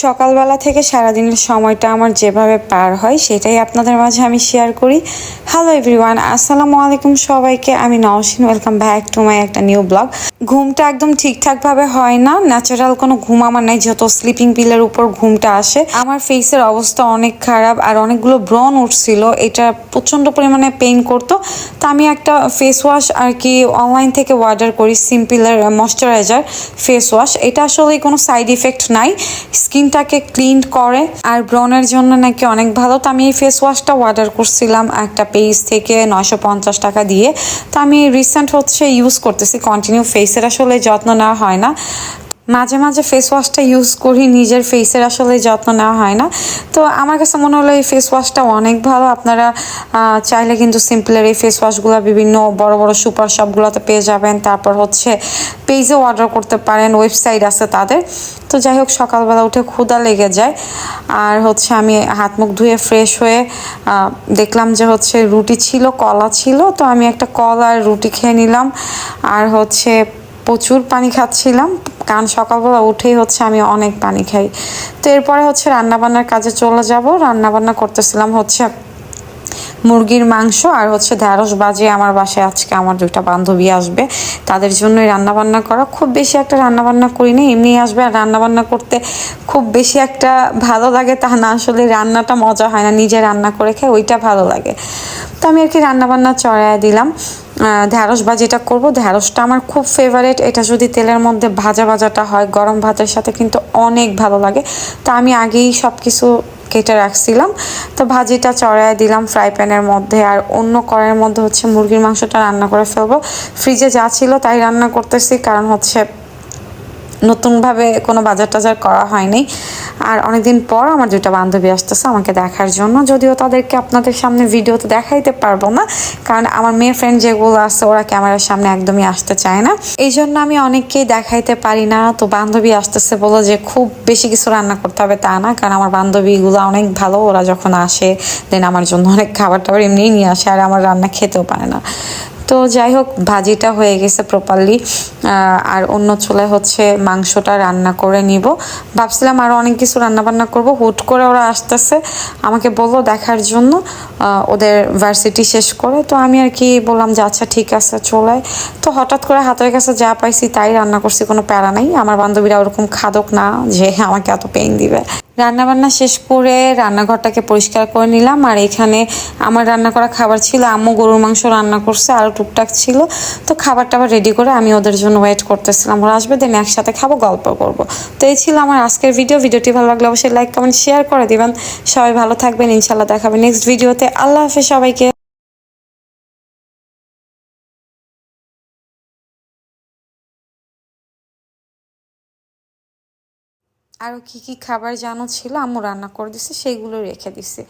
সকালবেলা থেকে সারাদিনের সময়টা আমার যেভাবে পার হয়, সেটাই আপনাদের মাঝে আমি শেয়ার করি। হ্যালো এভরিওয়ান আসসালামু আলাইকুম সবাইকে। আমি Naushin welcome back to my একটা নিউ ব্লগ ঘুমটা একদম ঠিকঠাকভাবে হয় না। ন্যাচারাল কোনো ঘুম আমার নাই যত স্লিপিং পিলের উপর ঘুমটা আসে। আমার ফেসের অবস্থা অনেক খারাপ আর অনেকগুলো ব্রন উঠছিল। এটা প্রচণ্ড পরিমাণে পেইন করতো। তা আমি একটা ফেস ওয়াশ আর কি অনলাইন থেকে অর্ডার করি সিম্পলের ময়শ্চারাইজার ফেস ওয়াশ এটা আসলে কোনো সাইড ইফেক্ট নাই। স্কিনটাকে ক্লিন করে আর ব্রনের জন্য নাকি অনেক ভালো। তো আমি এই ফেস ওয়াশটা অর্ডার করছিলাম একটা পেজ থেকে নয়শো পঞ্চাশ টাকা দিয়ে। তো আমি রিসেন্ট হচ্ছে ইউজ করতেছি কন্টিনিউ ফেসের আসলে যত্ন নেওয়া হয় না। মাঝে মাঝে ফেস ওয়াশটা ইউজ করি, নিজের ফেসের আসলে যত্ন নেওয়া হয় না। তো আমার কাছে মনে হলো এই ফেস ওয়াশটা অনেক ভালো। আপনারা চাইলে কিন্তু সিম্পলের এই ফেস ওয়াশগুলো বিভিন্ন বড় বড় সুপার শপগুলোতে পেয়ে যাবেন। তারপর হচ্ছে পেজেও অর্ডার করতে পারেন ওয়েবসাইট আছে তাদের। তো যাই হোক, সকালবেলা উঠে ক্ষুদা লেগে যায়। আর হচ্ছে আমি হাত মুখ ধুয়ে ফ্রেশ হয়ে দেখলাম যে হচ্ছে রুটি ছিল, কলা ছিল। তো আমি একটা কলা আর রুটি খেয়ে নিলাম। আর হচ্ছে প্রচুর পানি খাচ্ছিলাম। কারণ সকালবেলা উঠেই হচ্ছে আমি অনেক পানি খাই। তো এরপরে হচ্ছে রান্নাবান্নার কাজে চলে যাব। রান্নাবান্না করতেছিলাম হচ্ছে মুরগির মাংস আর হচ্ছে ঢ্যাঁড়স বাজে আমার বাসায় আজকে আমার দুইটা বান্ধবী আসবে। তাদের জন্যই রান্নাবান্না করা। খুব বেশি একটা রান্নাবান্না করি না এমনি আসবে। আর রান্নাবান্না করতে খুব বেশি একটা ভালো লাগে তা না। আসলে রান্নাটা মজা হয় না। নিজে রান্না করে খাই, ওইটা ভালো লাগে। তো আমি আর কি রান্নাবান্না চড়াই দিলাম। ঢ্যাঁড়স ভাজিটা করব ঢ্যাঁড়সটা আমার খুব ফেভারেট এটা যদি তেলের মধ্যে ভাজা ভাজাটা হয়, গরম ভাতের সাথে কিন্তু অনেক ভালো লাগে। তো আমি আগেই সব কিছু কেটে রাখছিলাম। তো ভাজিটা চড়ায় দিলাম ফ্রাই প্যানের মধ্যে। আর অন্য কড়াইয়ের মধ্যে হচ্ছে মুরগির মাংসটা রান্না করে ফেলব। ফ্রিজে যা ছিল তাই রান্না করতেছি, কারণ হচ্ছে নতুনভাবে কোনো বাজার টাজার করা হয়নি। আর অনেকদিন পর আমার দুটা বান্ধবী আসতেছে আমাকে দেখার জন্য। যদিও তাদেরকে আপনাদের সামনে ভিডিওতে দেখাইতে পারব না, কারণ আমার মেয়ে ফ্রেন্ড যেগুলো আছে ওরা ক্যামেরার সামনে একদমই আসতে চায় না। এই জন্য আমি অনেককেই দেখাইতে পারি না। তো বান্ধবী আসতেছে বলো যে খুব বেশি কিছু রান্না করতে হবে তা না, কারণ আমার বান্ধবীগুলো অনেক ভালো। ওরা যখন আসে দেন আমার জন্য অনেক খাবার টাবার এমনিই নিয়ে আসে, আর আমার রান্না খেতেও পারে না। তো যাই হোক ভাজিটা হয়ে গেছে প্রপারলি আর অন্য চুলায় হচ্ছে মাংসটা রান্না করে নিব। ভাবছিলাম আরও অনেক কিছু রান্না বান্না করব, হুট করে ওরা আসতেছে, আমাকে বলল দেখার জন্য ওদের ভার্সিটি শেষ করে। তো আমি আর কি বললাম যে আচ্ছা ঠিক আছে চলে তো হঠাৎ করে হাতের কাছে যা পাইছি তাই রান্না করছি, কোনো প্যারা নাই। আমার বান্ধবীরা ওরকম খাদক না যে, আমাকে এত পেইন দিবে। রান্না বান্না শেষ করে রান্নাঘরটাকে পরিষ্কার করে নিলাম। আর এখানে আমার রান্না করা খাবার ছিল, আম্মু গরুর মাংস রান্না করছে আরও টুকটাক ছিল। তো খাবার টাবার রেডি করে আমি ওদের জন্য ওয়েট করতেছিলাম। ওরা আসবে দেন একসাথে খাব, গল্প করব। তো এই ছিল আমার আজকের ভিডিও ভিডিওটি ভালো লাগলে অবশ্যই লাইক কমেন্ট শেয়ার করে দেবেন। সবাই ভালো থাকবেন। ইনশাল্লাহ দেখাবেন নেক্সট ভিডিওতে আল্লাহ হাফেজ সবাইকে। আরও কি কি খাবার জানো ছিল? আম্মু রান্না করে দিছে সেইগুলো রেখে দিছে।